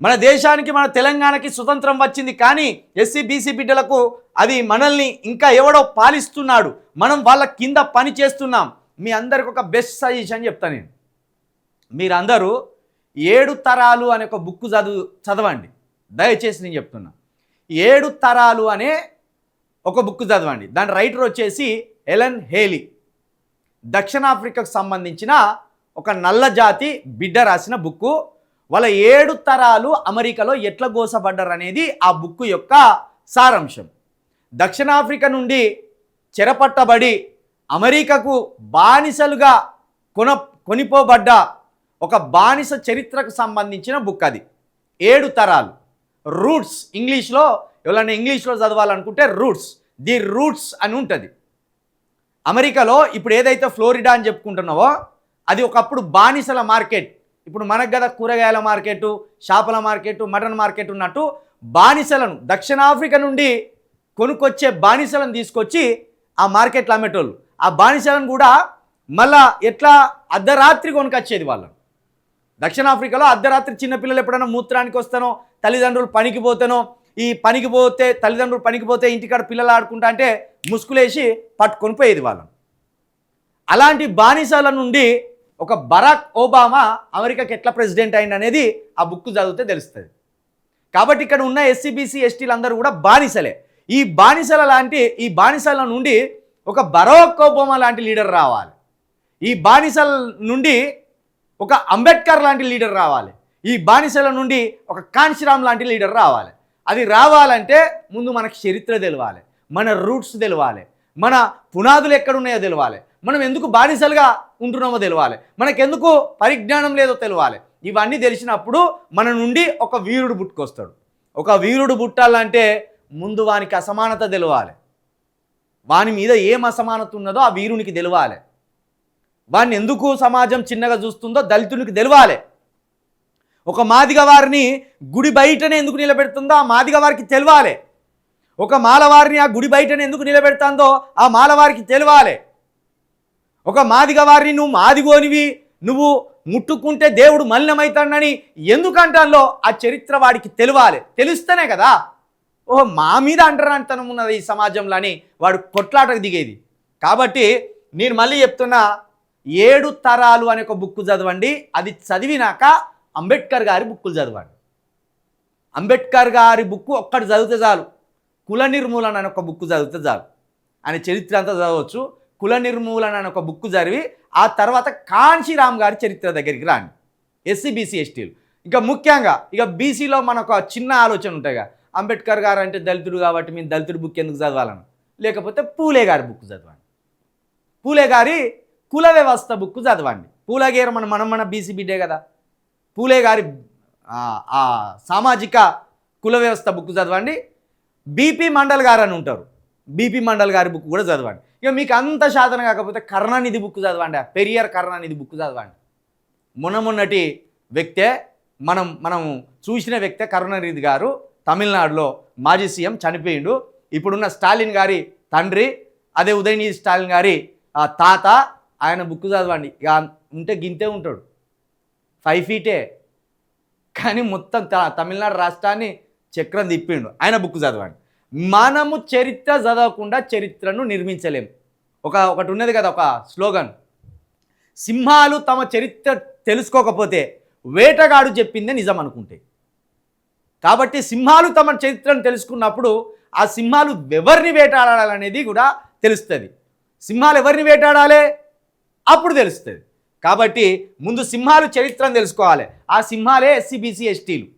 మన దేశానికి మన తెలంగాణకి స్వతంత్రం వచ్చింది కానీ ఎస్సీ బీసీ బిడ్డలకు అది మనల్ని ఇంకా ఎవడో పాలిస్తున్నాడు. మనం వాళ్ళ కింద పని చేస్తున్నాం. మీ అందరికి ఒక బెస్ట్ సజెషన్ చెప్తాను నేను. మీరందరూ ఏడు తరాలు అనే ఒక బుక్ చదువు చదవండి. దయచేసి నేను చెప్తున్నా. ఏడు తరాలు అనే ఒక బుక్ చదవండి. దాని రైటర్ వచ్చేసి ఎలన్ హేలీ దక్షిణాఫ్రికాకు సంబంధించిన ఒక నల్ల జాతి బిడ్డ రాసిన బుక్కు వాళ్ళ ఏడు తరాలు అమెరికాలో ఎట్లా గోసపడ్డారు అనేది ఆ బుక్ యొక్క సారాంశం. దక్షిణాఫ్రికా నుండి చెరపట్టబడి అమెరికాకు బానిసలుగా కొన కొనిపోబడ్డ ఒక బానిస చరిత్రకు సంబంధించిన బుక్ అది. ఏడు తరాలు. రూట్స్ ఇంగ్లీష్లో ఎవరైనా ఇంగ్లీష్లో చదవాలనుకుంటే రూట్స్ ది రూట్స్ అని ఉంటుంది. అమెరికాలో ఇప్పుడు ఏదైతే ఫ్లోరిడా అని చెప్పుకుంటున్నావో అది ఒకప్పుడు బానిసల మార్కెట్. ఇప్పుడు మనకు కదా కూరగాయల మార్కెట్ చేపల మార్కెట్ మటన్ మార్కెట్ ఉన్నట్టు బానిసలను దక్షిణాఫ్రికా నుండి కొనుక్కొచ్చే బానిసలను తీసుకొచ్చి ఆ మార్కెట్లో అమ్మేటోళ్ళు. ఆ బానిసలను కూడా మళ్ళా ఎట్లా అర్ధరాత్రి కొనుకొచ్చేది వాళ్ళను. దక్షిణాఫ్రికాలో అర్ధరాత్రి చిన్నపిల్లలు ఎప్పుడైనా మూత్రానికి వస్తానో తల్లిదండ్రులు పనికి పోతానో ఈ పనికి పోతే తల్లిదండ్రులు పనికి పోతే ఇంటికాడ పిల్లలు ఆడుకుంటా అంటే ముసుగులేసి పట్టుకొని పోయేది వాళ్ళం అలాంటి బానిసల నుండి ఒక బరాక్ ఒబామా అమెరికాకి ఎట్లా ప్రెసిడెంట్ అయింది అనేది ఆ బుక్ చదివితే తెలుస్తుంది. కాబట్టి ఇక్కడ ఉన్న ఎస్సీబీసీ ఎస్టీలు అందరూ కూడా బానిసలే. ఈ బానిసల లాంటి ఈ బానిసల నుండి ఒక బరాక్ ఓబామా లాంటి లీడర్ రావాలి. ఈ బానిసల నుండి ఒక అంబేద్కర్ లాంటి లీడర్ రావాలి. ఈ బానిసల నుండి ఒక కాన్శీరామ్ లాంటి లీడర్ రావాలి. అది రావాలంటే ముందు మనకు చరిత్ర తెలవాలి. మన రూట్స్ తెలవాలి. మన పునాదులు ఎక్కడున్నాయో తెలవాలి. మనం ఎందుకు బానిసలుగా ఉంటున్నామో తెలవాలి. మనకెందుకు పరిజ్ఞానం లేదో తెలవాలి. ఇవన్నీ తెలిసినప్పుడు మన నుండి ఒక వీరుడు పుట్టుకొస్తాడు. ఒక వీరుడు పుట్టాలంటే ముందు వానికి అసమానత తెలవాలి. వాని మీద ఏం అసమానత ఉన్నదో ఆ వీరునికి తెలవాలి. వాడిని ఎందుకు సమాజం చిన్నగా చూస్తుందో దళితునికి తెలవాలి. ఒక మాదిగ వారిని గుడి బయటనే ఎందుకు నిలబెడుతుందో ఆ మాదిగ వారికి తెలవాలి. ఒక మాలవారిని ఆ గుడి బయటనే ఎందుకు నిలబెడుతుందో ఆ మాలవారికి తెలవాలి. ఒక మాదిగ వారిని నువ్వు మాదిగోనివి నువ్వు ముట్టుకుంటే దేవుడు మలినమవుతాడని ఎందుకంటాలో ఆ చరిత్ర వాడికి తెలవాలి తెలిస్తేనే కదా. ఓహో మా మీద అంటరాంతనం ఉన్నది ఈ సమాజంలో అని వాడు కొట్లాటకు దిగేది. కాబట్టి నేను మళ్ళీ చెప్తున్నా ఏడు తరాలు అనే ఒక బుక్ చదవండి. అది చదివినాక అంబేద్కర్ గారి బుక్కులు చదవండి. అంబేద్కర్ గారి బుక్ ఒక్కటి చదివితే చాలు. కుల నిర్మూలన అనే ఒక బుక్ చదివితే చాలు. ఆయన చరిత్ర అంతా చదవచ్చు. కుల నిర్మూలన అనే ఒక బుక్ చదివి ఆ తర్వాత కాంశీరామ్ గారి చరిత్ర దగ్గరికి రాండి. ఎస్సీ బీసీ ఎస్టీలు. ఇంకా ముఖ్యంగా ఇక బీసీలో మనకు ఒక చిన్న ఆలోచన ఉంటాయిగా అంబేద్కర్ గారు అంటే దళితుడు కాబట్టి మేము దళితుడు బుక్ ఎందుకు చదవాలను? లేకపోతే పూలే గారి బుక్ చదవండి. పూలే గారి కుల వ్యవస్థ బుక్ చదవండి. పూలే గారు మన మనం మన బీసీ బిడ్డే కదా. పూలే గారి ఆ సామాజిక కుల వ్యవస్థ బుక్ చదవండి. బీపీ మండల్ గారు అని ఉంటారు. బీపీ మండల్ గారి బుక్ కూడా చదవండి. ఇక మీకు అంత శాతం కాకపోతే కరుణానిధి బుక్ చదవండి. పెరియర్ కరుణానిధి బుక్ చదవండి. మొన్న మొన్నటి వ్యక్తే మనం మనం చూసిన వ్యక్తే కరుణానిధి గారు తమిళనాడులో మాజీ సీఎం చనిపోయిండు. ఇప్పుడున్న స్టాలిన్ గారి తండ్రి అదే ఉదయనిధి స్టాలిన్ గారి తాత ఆయన బుక్ చదవండి. ఇక ఉంటే గింతే ఉంటాడు. ఫైవ్ ఫీటే. కానీ మొత్తం త- తమిళనాడు రాష్ట్రాన్ని చక్రం తిప్పిండు. ఆయన బుక్ చదవండి. మనము చరిత్ర చదవకుండా చరిత్రను నిర్మించలేం. ఒక ఒకటి ఉన్నది కదా ఒక స్లోగన్. సింహాలు తమ చరిత్ర తెలుసుకోకపోతే వేటగాడు చెప్పిందే నిజం అనుకుంటే. కాబట్టి సింహాలు తమ చరిత్రను తెలుసుకున్నప్పుడు ఆ సింహాలు ఎవరిని వేటాడాలనేది కూడా తెలుస్తుంది. సింహాలు ఎవరిని వేటాడాలి? అప్పుడు తెలుస్తుంది. కాబట్టి ముందు సింహాలు చరిత్రను తెలుసుకోవాలి. ఆ సింహాలే ఎస్సీ బీసీ ఎస్టీలు.